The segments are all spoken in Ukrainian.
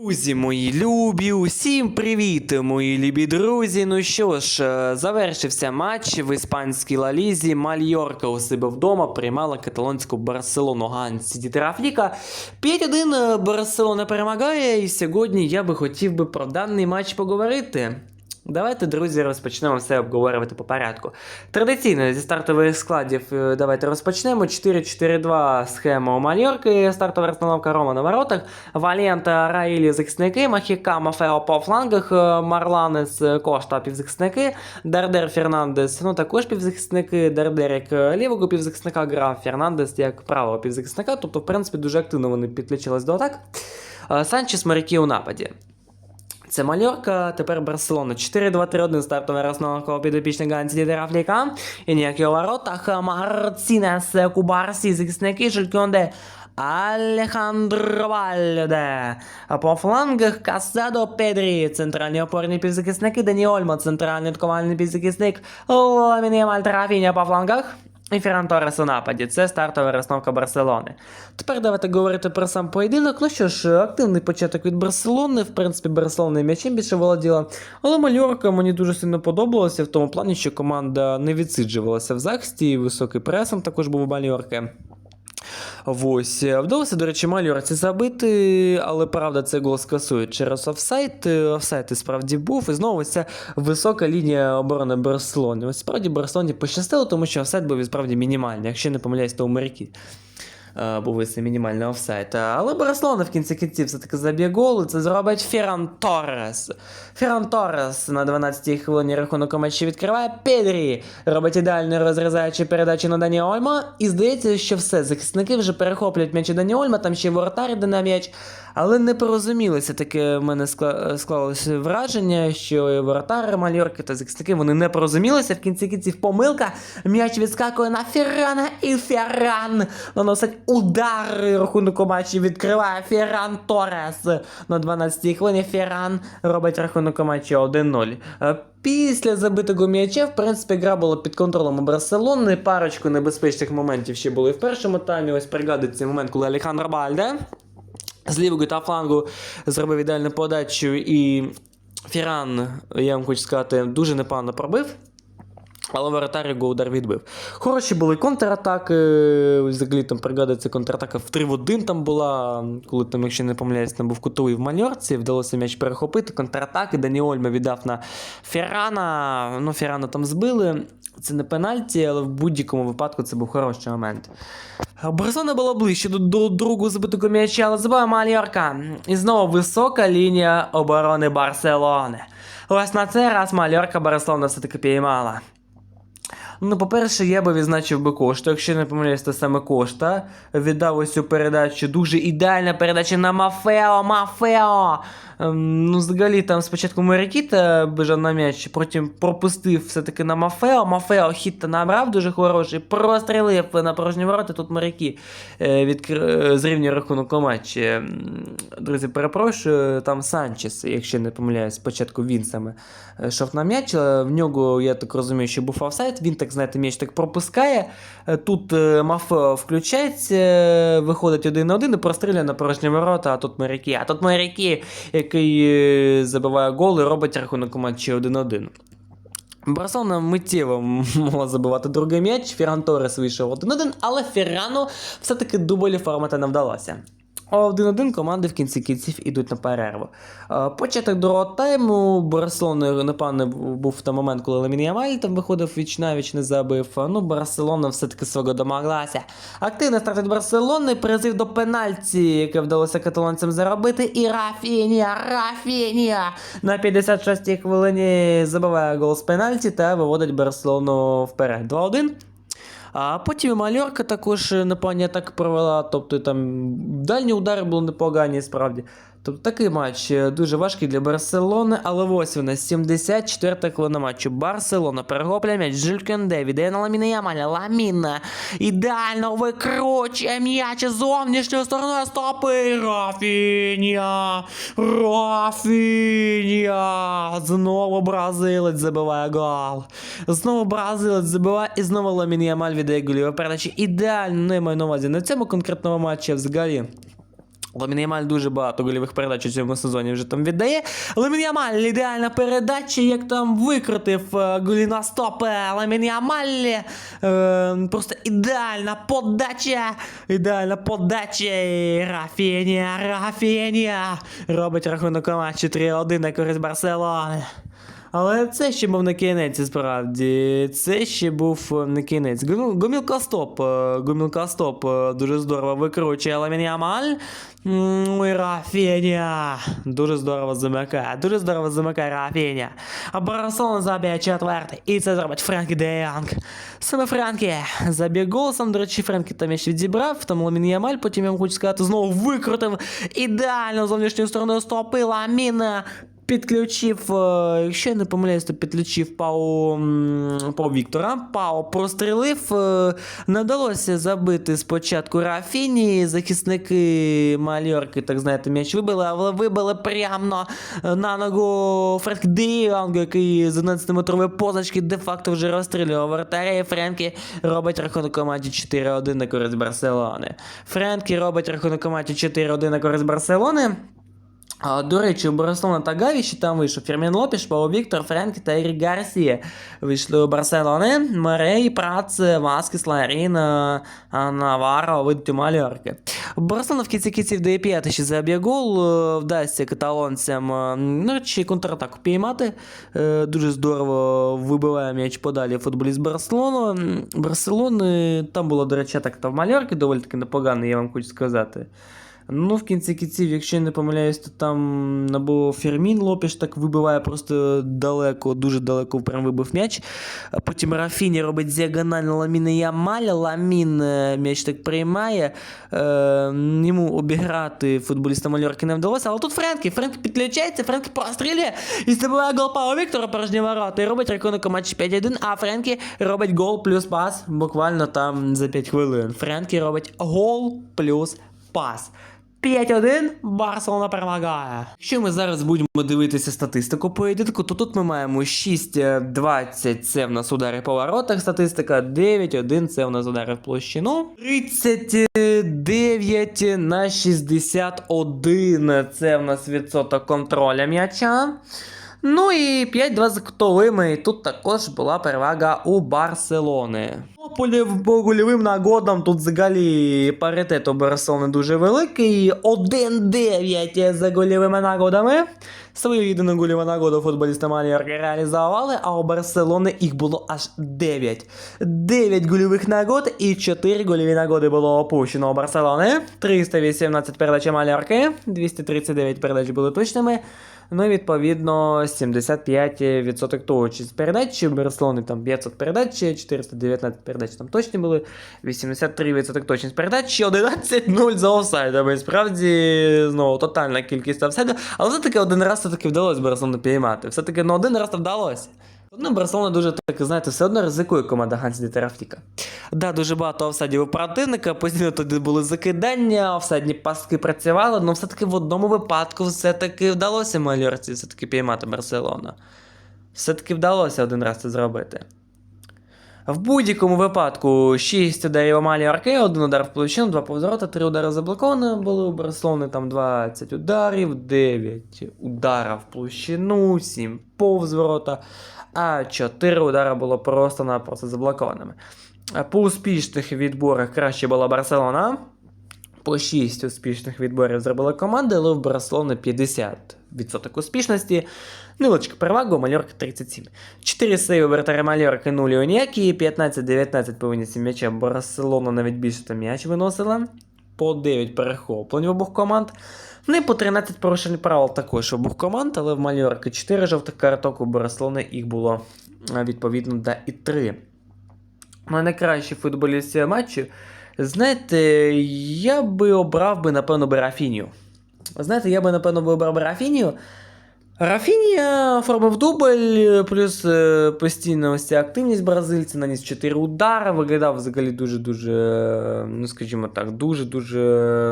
Друзі, мої любі, усім привіт, мої любі друзі. Ну що ж, е, завершився матч в іспанській лалізі. Мальорка у себе вдома приймала каталонську Барселону Гансі Дітерафліка. 5-1 е, Барселона перемагає, і сьогодні я би хотів би про даний матч поговорити. Давайте, друзі, розпочнемо все обговорювати по порядку. Традиційно зі стартових складів е, давайте розпочнемо. 4-4-2 схема у Мальорки, стартова розстановка Рома на воротах, Валента, Раїлі захисники, Махіка, Мафео по флангах, е, Марланес, е, Кошта півзахисники, Дердер Фернандес, ну також півзахисники, Дердер як лівого півзахисника грав, Фернандес як правого півзахисника, тобто, в принципі, дуже активно вони підключились до атак. Санчес моряки у нападі. Це Мальорка, тепер Барселона. 4-2-3-1 стартова розновка підопічника Антидідера Фліка. І ніякі у воротах Марцінес, Кубарсі, захисники, Жульконде, Алехандро Вальде. По флангах Касадо Педрі, центральні опорні півзахисники, Дані Ольмо, центральний атакувальний півзахисник, Ламіні Мальтрафіня по флангах. І Ферран Торрес у нападі. Це стартова розновка Барселони. Тепер давайте говорити про сам поєдинок. Ну що ж, активний початок від Барселони. В принципі, Барселона м'ячем більше володіла. Але Мальорка мені дуже сильно подобалася в тому плані, що команда не відсиджувалася в захисті, і високий пресом також був у Мальорки. Ось, вдалося, до речі, Мальорці забити, але правда, це гол скасують через офсайт. Офсайт і справді був. І знову ось ця висока лінія оборони Барселони. Ось справді Барселоні пощастило, тому що офсайт був і справді мінімальний, якщо не помиляюсь, то у моряки. Е, Був цей мінімальний офсайт. Але Барселона в кінці кінців все-таки заб'є гол, і це зробить Ферран Торрес. Ферран Торрес на 12-й хвилині рахунок у матчі відкриває Педрі. Робить ідеально розрізаючи передачу на Дані Ольма. І здається, що все, захисники вже перехоплюють м'ячі Дані Ольма, там ще воротар йде на м'яч. Але не порозумілося таке в мене склалося враження, що і воротари Мальорки та захисники вони не порозумілися. В кінці кінців помилка. М'яч відскакує на Феррана і Ферран наносить удар. Рахунок у матчі відкриває Ферран Торрес. На 12-й хвилині Ферран робить рахунок у матчі 1-0. Е, Після забитого м'яча, в принципі, гра була під контролем Барселони. Парочку небезпечних моментів ще були в першому таймі. Ось пригадується момент, коли Алехандро Бальде з лівого та флангу зробив ідеальну подачу, і Фіран, я вам хочу сказати, дуже непогано пробив. Але воротар його удар відбив. Хороші були контратаки. Взагалі там пригадується контратака в 3 в 1 там була. Коли там, якщо не помиляюсь, там був кутовий в Мальорці, вдалося м'яч перехопити. Контратаки. Дані Ольма віддав на Феррана. Ну, Феррана там збили. Це не пенальті, але в будь-якому випадку це був хороший момент. Барселона була ближче до, до другого забитого м'яча, але забила Мальорка. І знову висока лінія оборони Барселони. Ось на цей раз Мальорка Барселона все-таки піймала. Ну, по-перше, я би відзначив би Кошта, якщо не помиляюсь, то саме Кошта. Віддав ось цю передачу. Дуже ідеальна передача на Мафео, Мафео! Ем, ну, взагалі, там спочатку Мерекіта бежав на м'яч, потім пропустив все-таки на Мафео. Мафео хіт набрав дуже хороший, прострілив на порожні ворота. Тут моряки е, відкр... е, зрівнює рахунок у матчі. Ем, Друзі, перепрошую, там Санчес, якщо не помиляюсь, спочатку він саме е, йшов на м'яч. В нього, я так розумію, що був офсайд. Він так, знаєте, м'яч так пропускає. Е, Тут е, Мафео включається, е, виходить один на один і прострілює на порожні ворота, а тут моряки. А тут моряки, який забиває гол і робить рахунок матчі 1-1. Барселона миттєво могла забивати другий м'яч, Ферран Торрес вийшов 1-1, але Феррану все-таки дублі формата не вдалося. А 1-1 команди в кінці кінців ідуть на перерву. Початок другого тайму Барселона, напевно, був той момент, коли Ламін Ямаль там виходив віч навіч не забив. Ну, Барселона все-таки свого домоглася. Активний старт Барселони, призив до пенальті, яке вдалося каталонцям заробити. І Рафінія, Рафінія на 56-й хвилині забиває гол з пенальті та виводить Барселону вперед. 2-1. А потім і Мальорка також непогані так провела. Тобто там дальні удари були непогані, справді. Тобто такий матч е, дуже важкий для Барселони, але ось вона 74 хвилина матчу. Барселона перехоплює м'яч. Жилькенде віддає на Ламіна Ямаля. Ламіна ідеально викручує м'яч зовнішньою стороною стопи. Рафінія! Рафінія! Знову бразилець забиває гол. Знову бразилець забиває і знову Ламін Ямаль віддає голіву передачі. Ідеально, не маю на увазі на цьому конкретному матчі взагалі. Ламін Ямаль дуже багато гольових передач у цьому сезоні вже там віддає. Ламін Ямаль ідеальна передача, як там викрутив е, Гуліна Стоп. е, Ламін Ямаль. Е, просто ідеальна подача. Ідеальна подача. І Рафінія. Робить рахунок матчі 3-1 на користь Барселони. Але це ще був не кінець, справді. Це ще був е, не кінець. Гуміл- Гумілка стоп. е, Гумілка стоп е, дуже здорово викручує Ламін Ямаль. М, Ой, Рафіня. Дуже здорово замикає. Дуже здорово замикає Рафіня. А Барселона заб'є четвертий. І це зробить Френкі де Йонг. Саме Френкі заб'є гол. Сам, до речі, Френкі там ще відзібрав. Там Ламін Ямаль, потім я вам хочу сказати, знову викрутив ідеально зовнішньою стороною стопи Ламін Підключив, е, якщо я не помиляюсь, то підключив Пау, Пау Віктора. Пау прострілив. е, Не вдалося забити спочатку Рафіні. Захисники Мальорки, так знаєте, м'яч вибили, але вибили прямо на ногу Френк Діонг, який з 11-метрової позначки де-факто вже розстрілював вратаря. І Френкі робить рахунок команді 4-1 на користь Барселони. Френкі робить рахунок команді 4-1 на користь Барселони. До речі, у Барселони та Гаві ще там вийшов Фермін Лопіш, Пао Віктор, Френкі та Ерік Гарсія. Вийшли у Барселони, Марей, Прац, Васкіс, Ларін, Наваро, вийдуть у Мальорки. Барселона в кінці кінців дає п'ятий ще заб'є гол, е, вдасться каталонцям е, ну, чи контратаку піймати. Е, Дуже здорово вибиває м'яч подалі футболіст Барселону. Барселони, там було, до речі, так та в Мальорки доволі таки непогано, я вам хочу сказати. Ну, в кінці кінців, якщо я не помиляюсь, то там або Фермін Лопіш так вибиває просто далеко, дуже далеко прям вибив м'яч. Потім Рафіні робить діагонально Ламіна Ямаль, Ламін е, м'яч так приймає. Е, йому обіграти футболіста Мальорки не вдалося, але тут Френкі, Френкі підключається, Френкі прострілює і забиває гол Пао Віктора порожні ворота і робить рахунок у матчі 5-1, а Френкі робить гол плюс пас буквально там за 5 хвилин. Френкі робить гол плюс пас. 5-1 Барселона перемагає. Якщо ми зараз будемо дивитися статистику поєдинку, то тут ми маємо 6-20 це в нас удари по воротах, статистика 9-1 це в нас удари в площину. 39 на 61 це в нас відсоток контроля м'яча. Ну і 5-2 за кутовими. І тут також була перевага у Барселони. По гольовим нагодам тут взагалі паритет у Барселони дуже великий. 1-9 за гольовими нагодами. Свою єдину гольову нагоду футболісти Мальорки реалізували, а у Барселони їх було аж 9. 9 гольових нагод і 4 гольові нагоди було опущено у Барселони. 318 передач Мальорки, 239 передач були точними. Ну, і відповідно, 75% точність передач. У Барселони там 500 передач, 419 передач там точні були, 83% точність передач, 11-0 за офсайдами. Справді, знову тотальна кількість офсайду. Але все-таки один раз все-таки вдалося Барселону піймати. Все-таки ну, один раз то вдалося. Ну, Барселона дуже так, знаєте, все одно ризикує команда Гансі Дітерафтіка. Да, дуже багато офсайдів у противника, постійно туди були закидання, офсайдні пастки працювали, але все-таки в одному випадку все-таки вдалося Мальорці все-таки піймати Барселону. Все-таки вдалося один раз це зробити. В будь-якому випадку 6 ударів у Мальорки, один удар в площину, 2 повзорота, 3 удари заблоковані були у Барселони, там 20 ударів, 9 ударів в площину, 7 повз ворота, а 4 удари було просто-напросто заблокованими. По успішних відборах краще була Барселона. По 6 успішних відборів зробила команда, але в Барселони 50% успішності. Невеличка перевага, у Мальорки 37. 4 сейви вратаря Мальорки, 0 Оніякі, 15-19 повинні м'яча. Барселона навіть більше там м'яч виносила. По 9 перехоплень в обох команд. Ну і по 13 порушень правил також в обох команд, але в Мальорки 4 жовтих карток, у Барселони їх було відповідно да, і 3. Ну, найкращий футболіст цього матчу. Знаєте, я би обрав би, напевно, би Рафінію. Знаєте, я би, напевно, би обрав би Рафінію. Рафінія оформив дубль, плюс е, постійна ось ця активність бразильця, наніс 4 удари, виглядав взагалі дуже-дуже, е, ну скажімо так, дуже-дуже.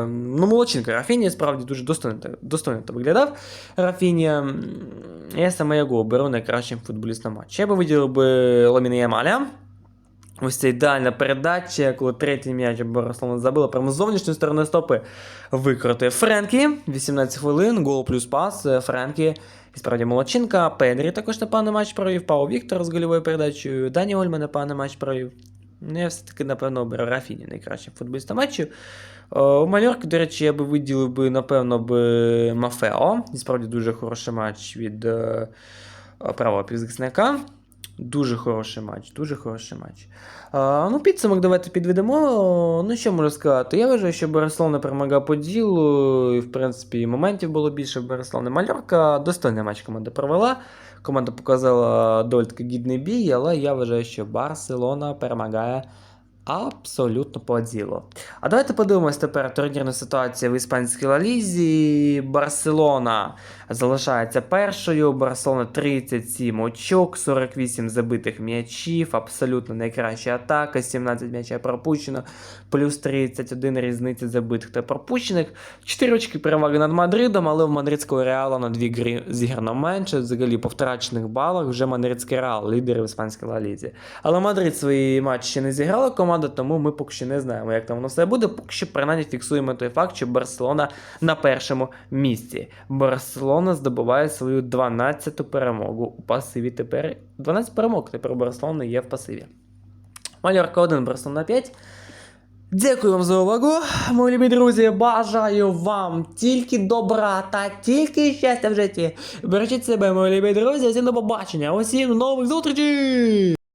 Ну, молодчинка. Рафінія справді дуже достойно, достойно виглядав. Рафінія. Я саме його оберу найкращим футболістом матчу. Я би виділив би Ламіна Ямаля. Ось ця ідеальна передача, коли третій м'яч Барселона забила, прямо з зовнішньої сторони стопи викрутив Френкі. 18 хвилин, гол плюс пас. Е, Френкі. І справді молодчинка. Педрі також непоганий матч провів. Пау Віктор з гольовою передачею. Дані Ольма непоганий матч провів. Ну, я все-таки, напевно, оберу Рафіні найкращим футболістом матчу. Е, У Мальорки, до речі, я би виділив би, напевно, би Мафео. І справді дуже хороший матч від е, правого півзахисника. Дуже хороший матч, дуже хороший матч. А, ну, підсумок давайте підведемо. Ну, що можу сказати? Я вважаю, що Барселона перемагав по ділу, і, в принципі, моментів було більше в Барселони. Мальорка достойний матч команда провела. Команда показала доволі гідний бій, але я вважаю, що Барселона перемагає абсолютно по ділу. А давайте подивимось тепер турнірну ситуацію в іспанській лалізі. Барселона залишається першою. Барселона 37 очок, 48 забитих м'ячів, абсолютно найкраща атака, 17 м'ячів пропущено, плюс 31 різниця забитих та пропущених. 4 очки переваги над Мадридом, але в мадридського реала на 2 гри зіграно менше. Взагалі по втрачених балах вже мадридський реал, лідер в іспанській лалізі. Але Мадрид свої матчі не зіграла команда, тому ми поки що не знаємо, як там воно все буде. Поки що принаймні фіксуємо той факт, що Барселона на першому місці. Барселона здобуває свою 12-ту перемогу у пасиві. Тепер 12 перемог тепер у Барселони є в пасиві. Мальорка 1, Барселона 5. Дякую вам за увагу, мої любі друзі. Бажаю вам тільки добра та тільки щастя в житті. Бережіть себе, мої любі друзі. Всім до побачення. Усім нових зустрічей!